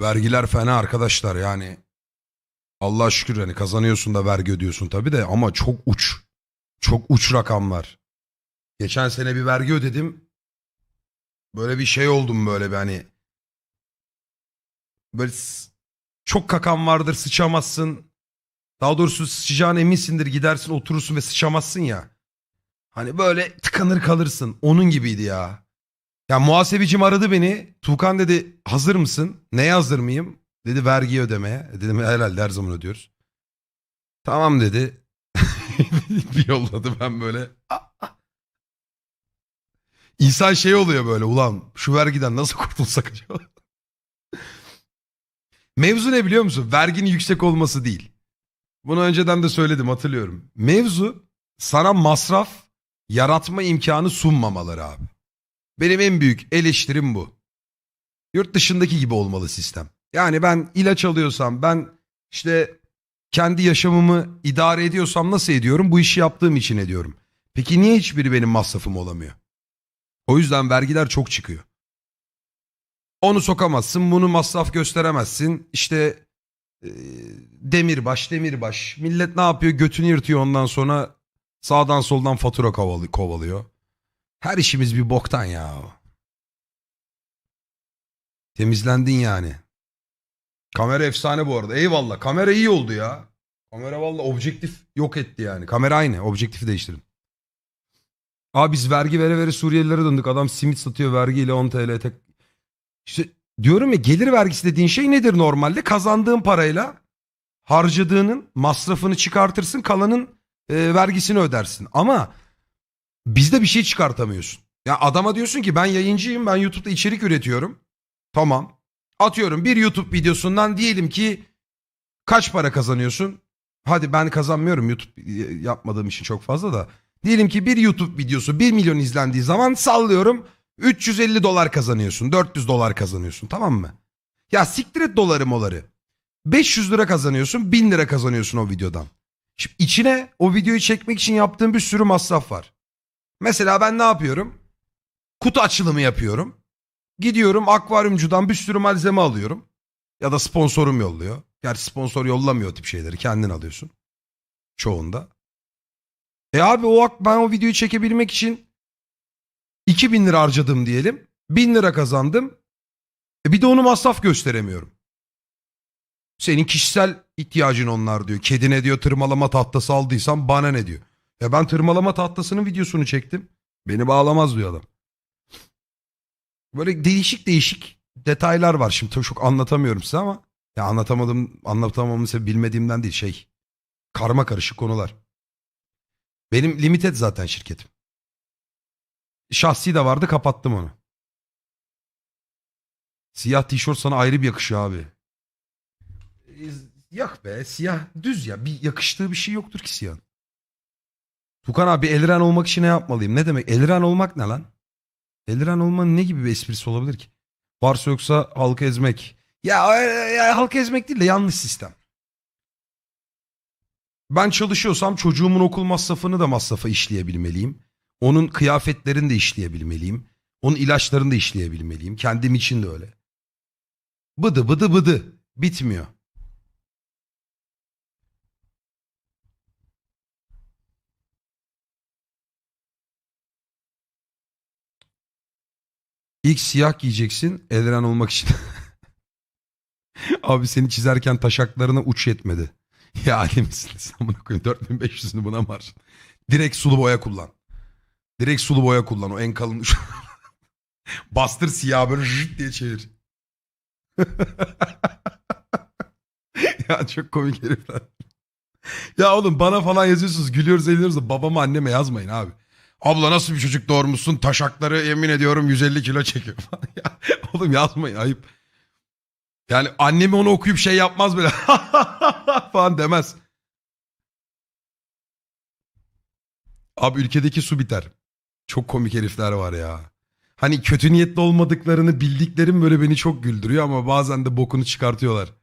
Vergiler fena arkadaşlar yani. Allah şükür hani kazanıyorsun da vergi ödüyorsun tabii de ama çok uç. Çok uç rakamlar. Geçen sene bir vergi ödedim. Böyle bir şey oldum böyle bir hani. Böyle çok kakan vardır sıçamazsın. Daha doğrusu sıçacağına eminsindir gidersin oturursun ve sıçamazsın ya. Hani böyle tıkanır kalırsın. Onun gibiydi ya. Ya muhasebecim aradı beni. Tuğkan dedi hazır mısın? Neye hazır mıyım? Dedi vergi ödemeye. E Dedim herhalde her zaman ödüyoruz. Tamam dedi. bir yolladı ben böyle. İnsan şey oluyor böyle ulan şu vergiden nasıl kurtulsak acaba? Mevzu ne biliyor musun? Verginin yüksek olması değil. Bunu önceden de söyledim hatırlıyorum. Mevzu sana masraf yaratma imkanı sunmamaları abi. Benim en büyük eleştirim bu. Yurt dışındaki gibi olmalı sistem. Yani ben ilaç alıyorsam, ben işte kendi yaşamımı idare ediyorsam nasıl ediyorum? Bu işi yaptığım için ediyorum. Peki niye hiçbiri benim masrafım olamıyor? O yüzden vergiler çok çıkıyor. Onu sokamazsın, bunu masraf gösteremezsin. İşte e, demirbaş, demirbaş. Millet ne yapıyor? Götünü yırtıyor ondan sonra sağdan soldan fatura kovalı- kovalıyor. Her işimiz bir boktan ya. Temizlendin yani. Kamera efsane bu arada. Eyvallah. Kamera iyi oldu ya. Kamera valla objektif yok etti yani. Kamera aynı. Objektifi değiştirdim. Abi biz vergi vere vere Suriyelilere döndük. Adam simit satıyor vergiyle 10 TL tek. İşte diyorum ya gelir vergisi dediğin şey nedir normalde? Kazandığın parayla harcadığının masrafını çıkartırsın kalanın e, vergisini ödersin. Ama bizde bir şey çıkartamıyorsun. Ya adama diyorsun ki ben yayıncıyım ben YouTube'da içerik üretiyorum. Tamam. Atıyorum bir YouTube videosundan diyelim ki kaç para kazanıyorsun? Hadi ben kazanmıyorum YouTube yapmadığım için çok fazla da. Diyelim ki bir YouTube videosu 1 milyon izlendiği zaman sallıyorum 350 dolar kazanıyorsun 400 dolar kazanıyorsun tamam mı? Ya siktir et doları moları. 500 lira kazanıyorsun 1000 lira kazanıyorsun o videodan. Şimdi içine o videoyu çekmek için yaptığın bir sürü masraf var. Mesela ben ne yapıyorum? Kutu açılımı yapıyorum. Gidiyorum akvaryumcudan bir sürü malzeme alıyorum. Ya da sponsorum yolluyor. Gerçi sponsor yollamıyor o tip şeyleri. Kendin alıyorsun. Çoğunda. E abi o ben o videoyu çekebilmek için 2000 lira harcadım diyelim. 1000 lira kazandım. E bir de onu masraf gösteremiyorum. Senin kişisel ihtiyacın onlar diyor. Kedine diyor tırmalama tahtası aldıysan bana ne diyor. Ya ben tırmalama tahtasının videosunu çektim. Beni bağlamaz diyor adam. Böyle değişik değişik detaylar var. Şimdi çok anlatamıyorum size ama ya anlatamadım, anlatamamın sebebi bilmediğimden değil şey. Karma karışık konular. Benim limited zaten şirketim. Şahsi de vardı kapattım onu. Siyah tişört sana ayrı bir yakışıyor abi. Yok be siyah düz ya. Bir yakıştığı bir şey yoktur ki siyahın. Tukan abi Elren olmak için ne yapmalıyım? Ne demek? Elren olmak ne lan? Elren olmanın ne gibi bir esprisi olabilir ki? Varsa yoksa halkı ezmek. Ya, ya halkı ezmek değil de yanlış sistem. Ben çalışıyorsam çocuğumun okul masrafını da masrafa işleyebilmeliyim. Onun kıyafetlerini de işleyebilmeliyim. Onun ilaçlarını da işleyebilmeliyim. Kendim için de öyle. Bıdı bıdı bıdı. Bitmiyor. İlk siyah giyeceksin eldiven olmak için. Abi seni çizerken taşaklarına uç yetmedi. Ya Ali misiniz? Amına koyayım 4500'ünü buna harcadın? Direkt sulu boya kullan. Direkt sulu boya kullan o en kalın uç. Bastır siyah böyle jıt diye çevir. ya çok komik herifler. Ya oğlum bana falan yazıyorsunuz gülüyoruz eğleniyoruz da babama anneme yazmayın abi. Abla nasıl bir çocuk doğurmuşsun taşakları yemin ediyorum 150 kilo çekiyor ya, oğlum yazmayın ayıp. Yani annemi onu okuyup şey yapmaz böyle falan demez. Abi ülkedeki su biter. Çok komik herifler var ya. Hani kötü niyetli olmadıklarını bildiklerim böyle beni çok güldürüyor ama bazen de bokunu çıkartıyorlar.